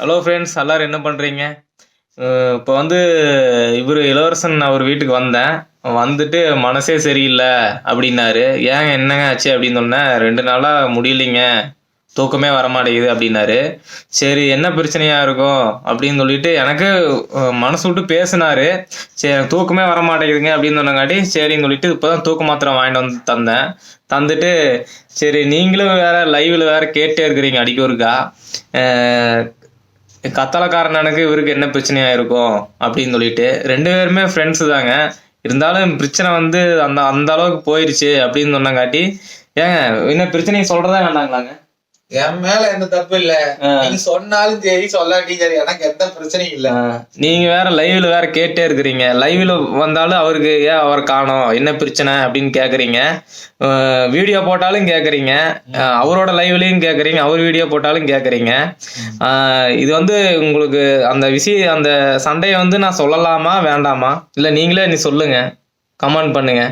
Hello friends எல்லாரும் என்ன பண்ணுறீங்க இப்போ வந்து இவர் இளவரசன் அவர் வீட்டுக்கு வந்தேன். வந்துட்டு மனசே சரியில்லை அப்படின்னாரு. ஏங்க என்னங்க ஆச்சு அப்படின்னு சொன்னேன் ரெண்டு நாளாக முடியலைங்க. தூக்கமே வர மாட்டேங்குது அப்படின்னாரு. சரி என்ன பிரச்சனையாக இருக்கும் அப்படின்னு சொல்லிட்டு எனக்கு மனசு விட்டு பேசினாரு. சரி எனக்கு தூக்கமே வர மாட்டேங்குதுங்க அப்படின்னு சொன்னங்காட்டி சரின்னு சொல்லிட்டு இப்போதான் தூக்க மாத்திரம் வாங்கிட்டு வந்து தந்தேன். தந்துட்டு சரி நீங்களும் வேற லைவில் வேற கேட்டே இருக்கிறீங்க அடிக்க ஒருக்கா அஹ், எனக்கு இவருக்கு என்ன பிரச்சனையா இருக்கும் அப்படின்னு சொல்லிட்டு ரெண்டு பேருமே ஃப்ரெண்ட்ஸ் தாங்க. இருந்தாலும் பிரச்சனை வந்து அந்த அந்த அளவுக்கு போயிருச்சு அப்படின்னு சொன்னங்காட்டி ஏங்க என்ன பிரச்சனையை சொல்றதா வேண்டாங்களாங்க? என் மேல எந்த தப்பு இல்ல. நீங்க சொன்னாலும் சரி சொல்லாட்டி சரி எனக்கு எந்த பிரச்சனையும் இல்ல. நீங்க வேற லைவ்ல வேற கேட்டே இருக்கிறீங்க. லைவ்ல வந்தாலும் அவருக்கு ஏன் அவர் காணோம்? என்ன பிரச்சனை அப்படின்னு கேக்குறீங்க. வீடியோ போட்டாலும் கேக்குறீங்க. அவரோட லைவ்லயும் கேக்குறீங்க. அவர் வீடியோ போட்டாலும் கேக்குறீங்க. இது வந்து உங்களுக்கு அந்த விஷயம் அந்த சண்டையை வந்து நான் சொல்லலாமா வேண்டாமா? இல்ல நீங்களே நீ சொல்லுங்க. கமெண்ட் பண்ணுங்க.